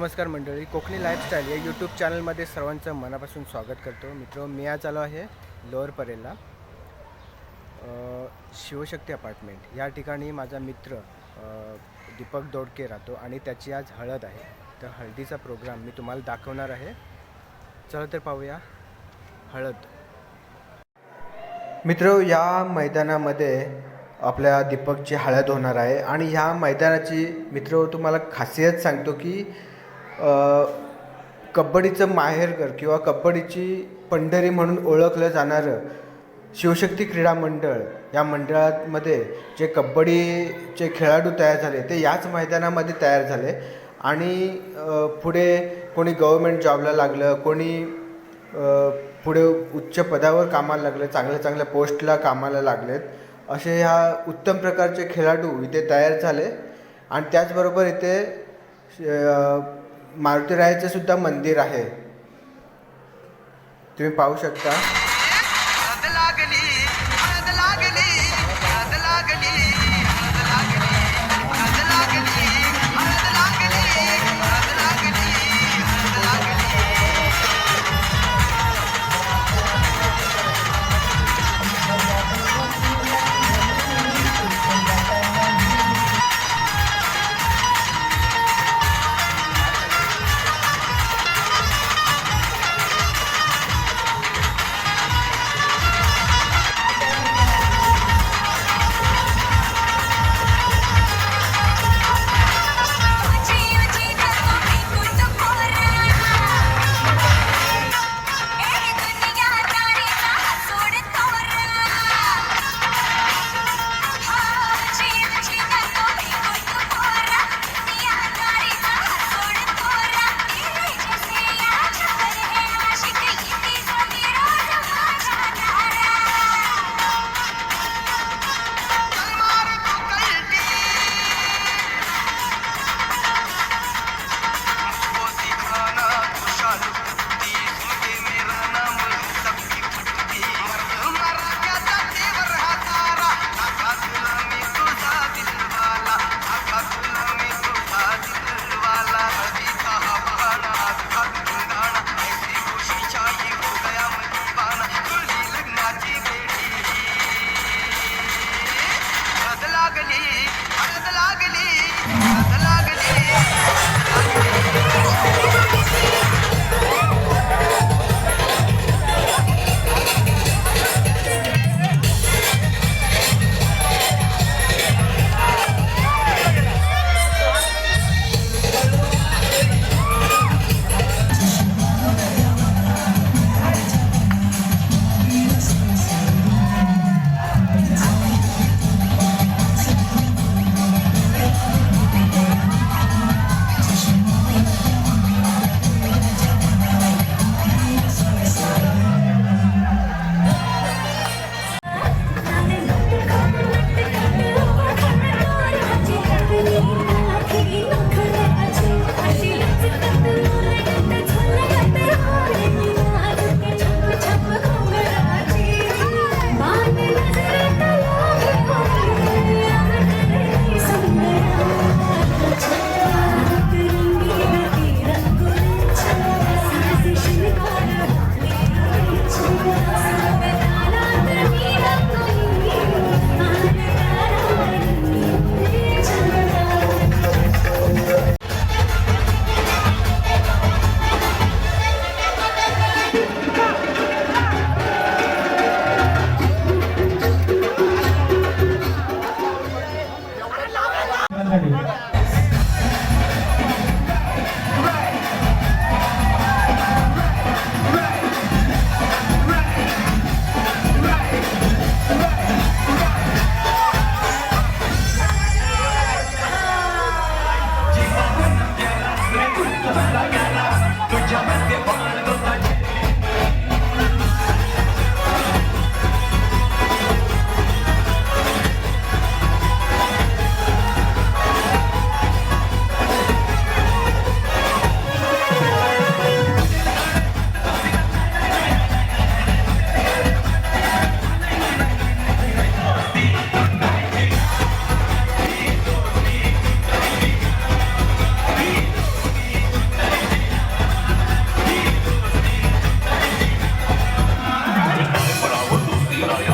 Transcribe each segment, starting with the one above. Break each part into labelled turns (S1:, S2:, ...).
S1: नमस्कार मंडळी कोकणी लाईफस्टाईल या यूट्यूब चॅनलमध्ये सर्वांचं मनापासून स्वागत करतो. मित्र मी आज आलो आहे लोअर परेलला शिवशक्ती अपार्टमेंट या ठिकाणी माझा मित्र दीपक दोडके राहतो आणि त्याची आज हळद आहे. तर हळदीचा प्रोग्राम मी तुम्हाला दाखवणार आहे. चला तर पाहूया हळद. मित्र या मैदानामध्ये आपल्या दीपकची हळद होणार आहे आणि ह्या मैदानाची मित्र तुम्हाला खासियत सांगतो की कबड्डीचं माहेरघर किंवा कबड्डीची पंढरी म्हणून ओळखलं जाणारं शिवशक्ती क्रीडा मंडळ या मंडळामध्ये जे कबड्डीचे खेळाडू तयार झाले ते याच मैदानामध्ये तयार झाले. आणि पुढे कोणी गव्हर्मेंट जॉबला लागलं कोणी पुढे उच्च पदावर कामाला लागलं चांगल्या चांगल्या पोस्टला कामाला लागलेत असे ह्या उत्तम प्रकारचे खेळाडू इथे तयार झाले. आणि त्याचबरोबर इथे मारुतीरायाचं सुद्धा मंदिर आहे. तुम्ही पाहू शकता.
S2: लागली.
S1: but I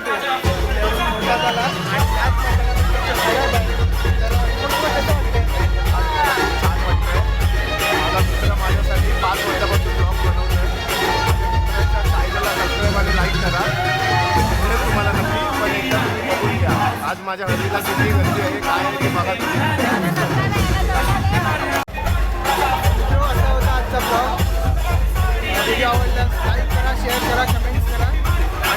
S1: मैदानामध्ये मोठा झाला आणि त्याच
S3: मित्र माझ्यासाठी पाच वर्षापासून ब्लॉग बनवतो मित्राच्या सबस्क्राईब लाईक करा मिळेल तुम्हाला नक्की पण एकदा तुम्ही बघून घ्या आज माझ्या हल्लीला किती गर्दी आहे काय आहे ते बघा तुम्ही.
S1: असा होता आजचा ब्लॉग व्हिडिओ आवडला लाईक करा शेअर करा कमेंट